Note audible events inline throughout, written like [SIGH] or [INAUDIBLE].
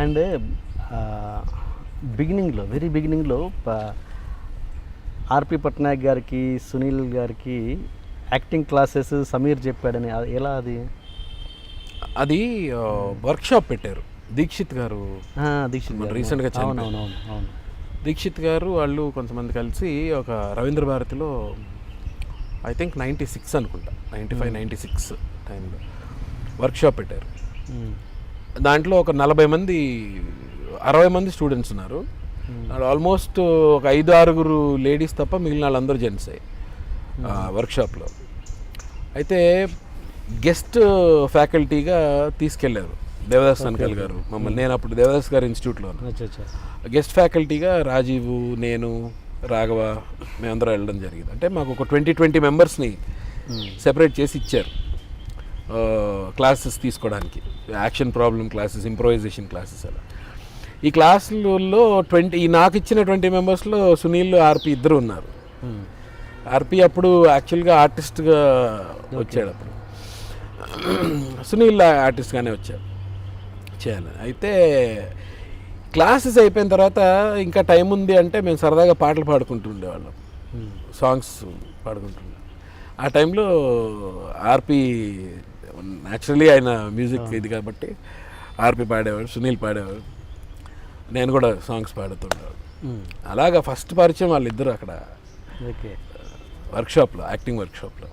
And బిగినింగ్లో very బిగినింగ్లో ఆర్పి పట్నాయక్ గారికి సునీల్ గారికి యాక్టింగ్ క్లాసెస్ సమీర్ చెప్పాడని ఎలా అది అది వర్క్షాప్ పెట్టారు దీక్షిత్ గారు దీక్షిత్ మన గారు. recent గా అవును చనిపోయారు. అవును అవును అవును దీక్షిత్ గారు వాళ్ళు కొంతమంది కలిసి ఒక రవీంద్ర భారతిలో ఐ థింక్ నైంటీ సిక్స్ అనుకుంటా నైంటీ ఫైవ్ నైంటీ సిక్స్ టైంలో వర్క్షాప్ పెట్టారు. దాంట్లో ఒక నలభై మంది అరవై మంది స్టూడెంట్స్ ఉన్నారు. ఆల్మోస్ట్ ఒక ఐదు ఆరుగురు లేడీస్ తప్ప మిగిలిన వాళ్ళందరూ జెంట్సే వర్క్షాప్లో అయితే గెస్ట్ ఫ్యాకల్టీగా తీసుకెళ్ళారు దేవదాస్ సన్కల్ గారు. మమ్మల్ని నేను అప్పుడు దేవదాస్ గారి ఇన్స్టిట్యూట్లో గెస్ట్ ఫ్యాకల్టీగా రాజీవు నేను రాఘవ మేమందరం వెళ్ళడం జరిగింది. అంటే మాకు ఒక ట్వంటీ ట్వంటీ మెంబర్స్ని సెపరేట్ చేసి ఇచ్చారు. క్లాసెస్ తీసుకోవడానికి. Action problem classes improvisation classes అలా. ఈ క్లాసులలో ట్వంటీ ఈ నాకు ఇచ్చిన ట్వంటీ మెంబర్స్లో సునీల్ ఆర్పి ఇద్దరు ఉన్నారు. ఆర్పి అప్పుడు యాక్చువల్గా ఆర్టిస్ట్గా వచ్చాడు అప్పుడు. సునీల్ ఆర్టిస్ట్గానే వచ్చాడు. చేయాలని అయితే క్లాసెస్ అయిపోయిన తర్వాత ఇంకా టైం ఉంది అంటే మేము సరదాగా పాటలు పాడుకుంటూ ఉండేవాళ్ళం. మ్మ్. సాంగ్స్ పాడుకుంటుండే ఆ టైంలో ఆర్పి న్యాచురలీ ఆయన మ్యూజిక్ ఇది కాబట్టి ఆర్పి పాడేవాడు సునీల్ పాడేవాడు. నేను కూడా సాంగ్స్ పాడుతుండేవాడు. మ్మ్. అలాగా ఫస్ట్ పరిచయం వాళ్ళిద్దరు అక్కడ. ఓకే. వర్క్షాప్లో యాక్టింగ్ వర్క్షాప్లో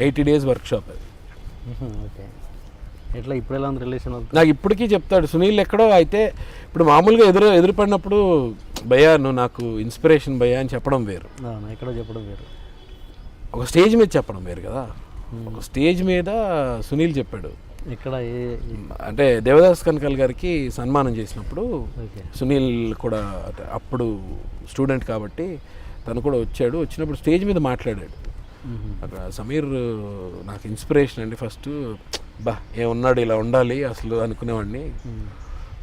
ఎయిటీ డేస్ వర్క్షాప్ అది. ఓకే. ఎట్లా ఇప్పుడు ఎలా ఉంది రిలేషన్ నాకు ఇప్పటికీ చెప్తాడు. సునీల్ ఎక్కడో అయితే ఇప్పుడు మామూలుగా ఎదురు ఎదురుపడినప్పుడు భయ్యా నువ్వు నాకు ఇన్స్పిరేషన్ భయ్యా అని చెప్పడం వేరు. ఎక్కడో చెప్పడం వేరు. ఒక స్టేజ్ మీద చెప్పడం వేరు కదా. స్టేజ్ మీద సునీల్ చెప్పాడు. ఎక్కడ ఏ అంటే దేవదాస్ కనకాల్ గారికి సన్మానం చేసినప్పుడు సునీల్ కూడా అప్పుడు స్టూడెంట్ కాబట్టి తను కూడా వచ్చాడు. వచ్చినప్పుడు స్టేజ్ మీద మాట్లాడాడు. అక్కడ సమీర్ నాకు ఇన్స్పిరేషన్ అండి. ఫస్ట్ బా ఏమున్నాడు ఇలా ఉండాలి అసలు అనుకునేవాడిని.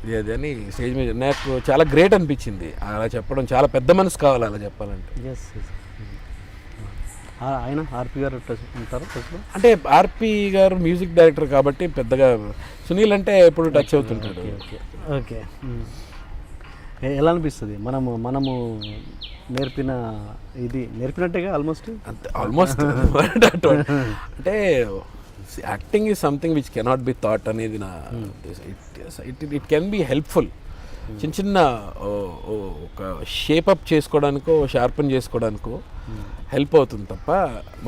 ఇది అది అని స్టేజ్ మీద నాకు చాలా గ్రేట్ అనిపించింది. అలా చెప్పడం చాలా పెద్ద మనసు కావాలి అలా చెప్పాలంటే. ఆయన ఆర్పి గారు టచ్ ఉంటారు అంటే ఆర్పి గారు మ్యూజిక్ డైరెక్టర్ కాబట్టి పెద్దగా సునీల్ అంటే ఎప్పుడు టచ్ అవుతుంటాడు. ఓకే ఓకే ఎ- ఎలా అనిపిస్తుంది? మనము మనము నేర్పిన ఇది నేర్పినట్టేగా ఆల్మోస్ట్ అంతే ఆల్మోస్ట్ [LAUGHS] అంటే acting is something which cannot be thought అనేది నా it it can be helpful చిన్న చిన్న ఒక షేపప్ చేసుకోవడానికో షార్పన్ చేసుకోవడానికో హెల్ప్ అవుతుంది తప్ప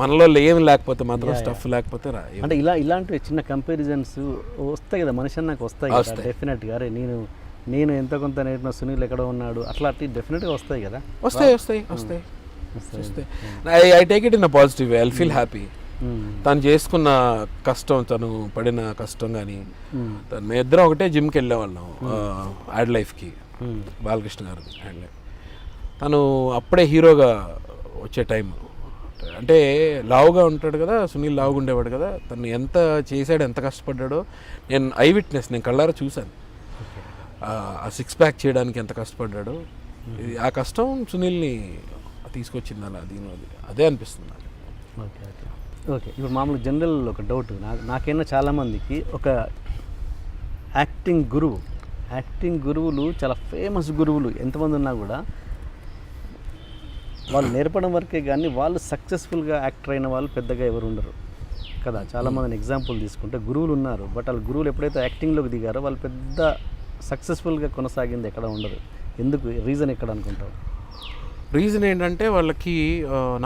మనలో ఏం లేకపోతే మాత్రం స్టఫ్ లేకపోతే రా అంటే ఇలా ఇలాంటివి చిన్న కంపారిజన్స్ వస్తాయి కదా మనిషి నాకు వస్తాయి. డెఫినెట్గా అరే నేను నేను ఎంత కొంత నేర్పిన సునీల్ ఎక్కడ ఉన్నాడు అట్లాంటి డెఫినెట్గా వస్తాయి కదా. వస్తాయి వస్తాయి వస్తాయి. వస్తాయి. వస్తాయి I take it in a positive I feel happy. తను చేసుకున్న కష్టం తను పడిన కష్టం కానీ మ్మ్. తను మేము ఇద్దరం ఒకటే జిమ్కి వెళ్ళేవాళ్ళం యాడ్ లైఫ్కి మ్మ్. బాలకృష్ణ గారు యాడ్ లైఫ్ తను అప్పుడే హీరోగా వచ్చే టైం అంటే లావుగా ఉంటాడు కదా సునీల్ లావుగా ఉండేవాడు కదా తను ఎంత చేశాడు ఎంత కష్టపడ్డాడో నేను ఐ విట్నెస్ నేను కళ్ళారా చూశాను. ఆ సిక్స్ ప్యాక్ చేయడానికి ఎంత కష్టపడ్డాడో. ఇది ఆ కష్టం సునీల్ని తీసుకొచ్చింది అలా దీని అదే అనిపిస్తుంది నాకు. ఓకే ఇప్పుడు మామూలు జనరల్ ఒక డౌట్. నాకు నాకైనా చాలామందికి ఒక యాక్టింగ్ గురువు యాక్టింగ్ గురువులు చాలా ఫేమస్ గురువులు ఎంతమంది ఉన్నా కూడా వాళ్ళు నేర్పడం వరకే కానీ వాళ్ళు సక్సెస్ఫుల్గా యాక్టర్ అయిన వాళ్ళు పెద్దగా ఎవరు ఉండరు. కదా చాలామందిని ఎగ్జాంపుల్ తీసుకుంటే గురువులు ఉన్నారు బట్ వాళ్ళ గురువులు ఎప్పుడైతే యాక్టింగ్లోకి దిగారో వాళ్ళు పెద్ద సక్సెస్ఫుల్గా కొనసాగింది ఎక్కడ ఉండదు. ఎందుకు? రీజన్ ఎక్కడ అనుకుంటారు రీజన్ ఏంటంటే వాళ్ళకి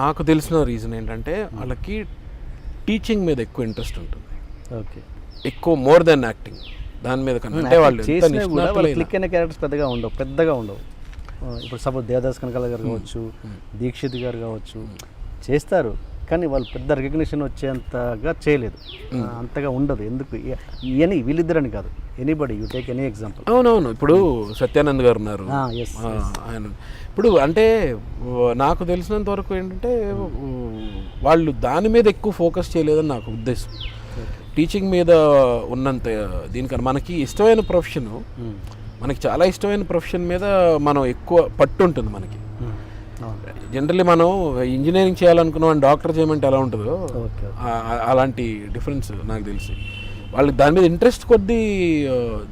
నాకు తెలిసిన రీజన్ ఏంటంటే వాళ్ళకి టీచింగ్ మీద ఎక్కువ ఇంట్రెస్ట్ ఉంటుంది. ఓకే. ఎక్కువ మోర్ దెన్ యాక్టింగ్. దాని మీద కన్నా. అంటే వాళ్ళు క్లిక్ అయిన క్యారెక్టర్స్ పెద్దగా ఉండవు. పెద్దగా ఉండవు. ఇప్పుడు సపోజ్ దేవదాస్ కనకాల గారు కావచ్చు దీక్షిత్ గారు కావచ్చు చేస్తారు. కానీ వాళ్ళు పెద్ద రికగ్నిషన్ వచ్చేంతగా చేయలేదు. అంతగా ఉండదు. ఎందుకు? ఎనీ వీళ్ళిద్దరని కాదు. Anybody you take any example అవునవును. ఇప్పుడు సత్యానంద్ గారు ఉన్నారు. ఆయన. ఇప్పుడు అంటే నాకు తెలిసినంత వరకు ఏంటంటే వాళ్ళు దాని మీద ఎక్కువ ఫోకస్ చేయలేదని నాకు ఉద్దేశం. టీచింగ్ మీద ఉన్నంత దీనికన్నా మనకి ఇష్టమైన ప్రొఫెషన్ మనకి చాలా ఇష్టమైన ప్రొఫెషన్ మీద మనం ఎక్కువ పట్టు ఉంటుంది మనకి. జనరల్లీ మనం ఇంజనీరింగ్ చేయాలనుకున్న డాక్టర్ చేయమంటే ఎలా ఉంటుందో అలాంటి డిఫరెన్స్ నాకు తెలిసి. వాళ్ళకి దాని మీద ఇంట్రెస్ట్ కొద్దీ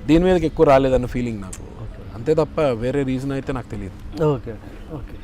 దీని మీదకి ఎక్కువ రాలేదన్న ఫీలింగ్ నాకు. అంతే తప్ప వేరే రీజన్ అయితే నాకు తెలియదు. ఓకే. ఓకే.